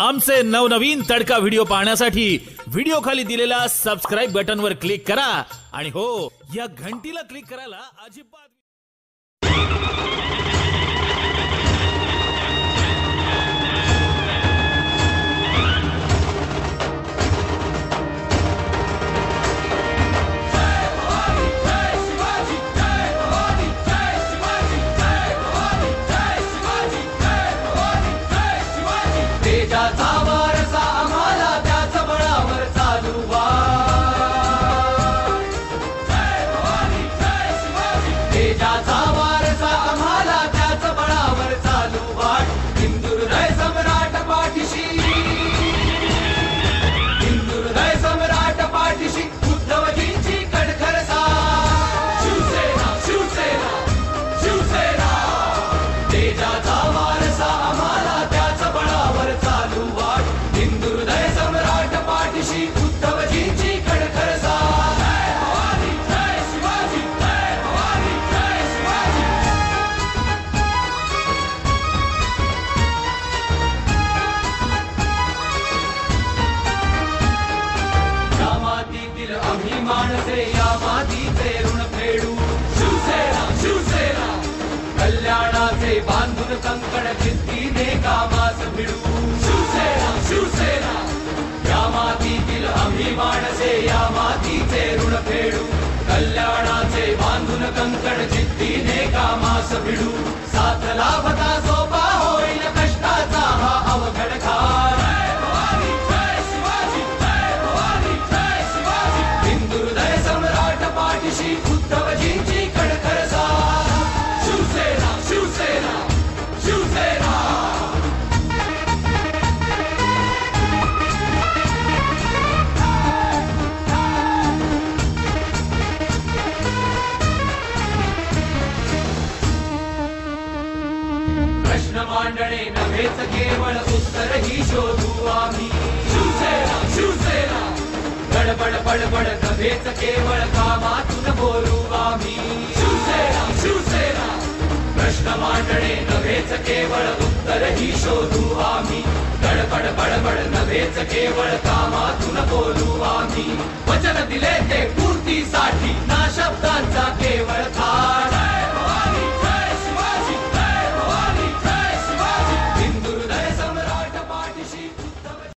आमचे नवनवीन तडका व्हिडिओ पाहण्यासाठी व्हिडिओ खाली दिलेल्या सबस्क्राईब बटनवर क्लिक करा. आणि हो या घंटीला क्लिक करायला अजिबात ಕಲ್ಯಾಣಾಸೆ ಬಾಂಧುನ ಕಂಕಣ ಚಿತ್ತೀನೇ ಕಾಮಾಸ ಬಿಡು ಶಿವಸೇನಾ ಶಿವಸೇನಾ ಯಾಮಾತಿ ಕಿಲ ಅಭಿಮಾನಸೆ ಯಾಮಾತಿ ತೇ ಋಣ ಬೇಡು ಕಲ್ಯಾಣಾಸೆ ಬಾಂಧುನ ಕಂಕಣ ಚಿತ್ತೀನೇ ಕಾಮಾಸ ಬಿಡು ಸಾಥ ಲಾಭದಾಸ प्रश्न मांडणे नव्हेच केवळ उत्तर ही शोधू आम्ही. शिवसेना शिवसेना. गडबड बडबड नव्हेच केवळ कामातून बोलू आम्ही. शिवसेना शिवसेना. प्रश्न मांडणे नव्हेच केवळ उत्तर ही शोधू आम्ही. गडबड बडबड नव्हेच केवळ कामातून बोलू आम्ही. वचन दिले ते पूर्तीसाठी.